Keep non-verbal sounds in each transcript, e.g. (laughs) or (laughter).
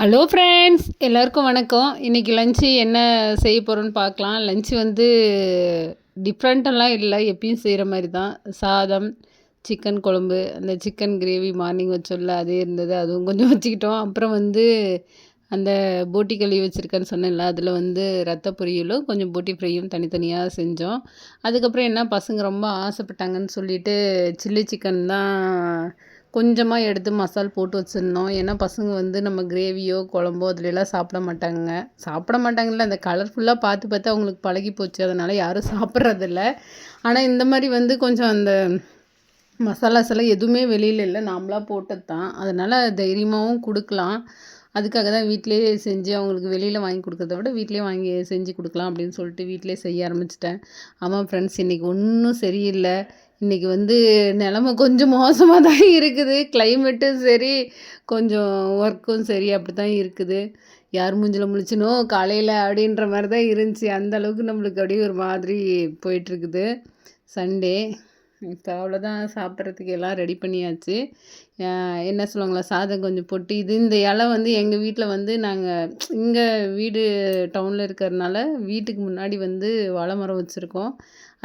Hello friends எல்லாருக்கும் வணக்கம். இன்றைக்கி லஞ்சு என்ன செய்ய போகிறோன்னு பார்க்கலாம். லஞ்சு வந்து டிஃப்ரெண்ட்டெல்லாம் இல்லை. எப்பயும் செய்கிற மாதிரி தான். சாதம் சிக்கன் குழம்பு அந்த சிக்கன் கிரேவி மார்னிங் வச்சோல்ல அதே இருந்தது. அதுவும் கொஞ்சம் வச்சுக்கிட்டோம். அப்புறம் வந்து அந்த போட்டி கழுவி வச்சுருக்கேன்னு சொன்னேன்ல அதில் வந்து ரத்த பொரியலும் கொஞ்சம் போட்டி ஃப்ரையும் தனித்தனியாக செஞ்சோம். அதுக்கப்புறம் என்ன பசங்க ரொம்ப ஆசைப்பட்டாங்கன்னு சொல்லிட்டு சில்லி சிக்கன் தான் கொஞ்சமாக எடுத்து மசால் போட்டு வச்சுருந்தோம். ஏன்னா பசங்க வந்து நம்ம கிரேவியோ குழம்போ அதுலெல்லாம் சாப்பிட மாட்டாங்க சாப்பிட மாட்டாங்கல்ல அந்த கலர்ஃபுல்லாக பார்த்து பார்த்து அவங்களுக்கு பழகி போச்சு. அதனால் யாரும் சாப்பிட்றதில்ல. ஆனால் இந்த மாதிரி வந்து கொஞ்சம் அந்த மசாலாஸ் எல்லாம் எதுவுமே வெளியில் இல்லை. நாமளாக போட்டது தான். அதனால் தைரியமாகவும் கொடுக்கலாம். அதுக்காக தான் வீட்டிலேயே செஞ்சு அவங்களுக்கு வெளியில் வாங்கி கொடுக்கறத விட வீட்டிலேயே வாங்கி செஞ்சு கொடுக்கலாம் அப்படின்னு சொல்லிட்டு வீட்டிலே செய்ய ஆரம்பிச்சிட்டேன். ஆமாம் ஃப்ரெண்ட்ஸ் இன்றைக்கி ஒன்றும் சரியில்லை. இன்றைக்கி வந்து நிலமை கொஞ்சம் மோசமாக தான் (laughs) இருக்குது. கிளைமேட்டும் சரி கொஞ்சம் ஒர்க்கும் சரி அப்படி தான் இருக்குது. யார் மூஞ்சில் முழிச்சினோ காலையில் அப்படின்ற மாதிரி தான் இருந்துச்சு. அந்த அளவுக்கு நம்மளுக்கு அப்படியே ஒரு மாதிரி போயிட்டுருக்குது சண்டே இப்போ அவ்வளோதான் சாப்பிட்றதுக்கு எல்லாம் ரெடி பண்ணியாச்சு. என்ன சொல்லுவாங்களா சாதம் கொஞ்சம் போட்டு. இது இந்த இலை வந்து எங்கள் வீட்டில் வந்து நாங்கள் இங்கே வீடு டவுனில் இருக்கிறதுனால வீட்டுக்கு முன்னாடி வந்து வாழை மரம் வச்சுருக்கோம்.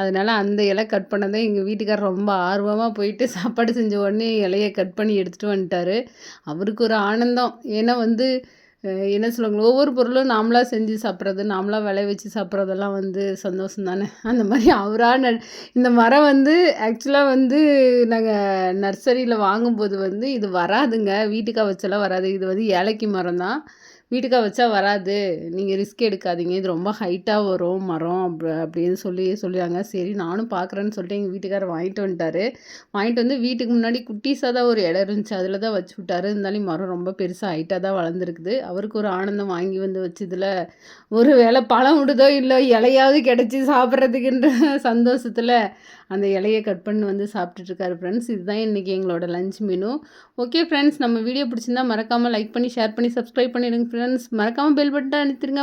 அதனால் அந்த இலை கட் பண்ணதை எங்கள் வீட்டுக்காரர் ரொம்ப ஆர்வமாக போயிட்டு சாப்பாடு செஞ்ச உடனே இலையை கட் பண்ணி எடுத்துகிட்டு வந்துட்டார். அவருக்கு ஒரு ஆனந்தம். ஏன்னா வந்து என்ன சொல்லுவாங்க ஒவ்வொரு பொருளும் நாமளாக செஞ்சு சாப்பிட்றது நாமளாக விளைய வச்சு சாப்பிட்றதெல்லாம் வந்து சந்தோஷம் தானே. (laughs) அந்த மாதிரி அவராக ந இந்த மரம் வந்து ஆக்சுவலாக வந்து நாங்கள் நர்சரியில் வாங்கும்போது வந்து இது வராதுங்க வீட்டுக்காக வச்செல்லாம் வராது. இது வந்து ஏலக்கி மரம் தான் வீட்டுக்காக வச்சா வராது. நீங்கள் ரிஸ்க் எடுக்காதீங்க. இது ரொம்ப ஹைட்டாக வரும் மரம் அப்படி அப்படின்னு சொல்லி சொல்லிடுறாங்க. சரி நானும் பார்க்குறேன்னு சொல்லிட்டு எங்கள் வீட்டுக்காரர் வாங்கிட்டு வந்துட்டார். வாங்கிட்டு வந்து வீட்டுக்கு முன்னாடி குட்டீஸாக தான் ஒரு இடம் இருந்துச்சு. அதில் தான் வச்சு விட்டாரு. இருந்தாலும் மரம் ரொம்ப பெருசாக ஹைட்டாக தான் வளர்ந்துருக்குது. அவருக்கு ஒரு ஆனந்தம் வாங்கி வந்து வச்சதில் ஒரு வேளை பழம் விடுதோ இல்லை இலையாவது கிடச்சி சாப்பிட்றதுக்குன்ற சந்தோஷத்தில் அந்த இலையை கட் பண்ணி வந்து சாப்பிட்டுட்ருக்காரு ஃப்ரெண்ட்ஸ் இதுதான் இன்றைக்கி எங்களோட லஞ்ச் மெனு ஓகே ஃப்ரெண்ட்ஸ் நம்ம வீடியோ பிடிச்சிருந்தா மறக்காமல் லைக் பண்ணி ஷேர் பண்ணி சப்ஸ்கிரைப் பண்ணிவிடுங்க ஃப்ரெண்ட்ஸ் மறக்காமல் பெல் பட்டன் அனுப்பிடுங்க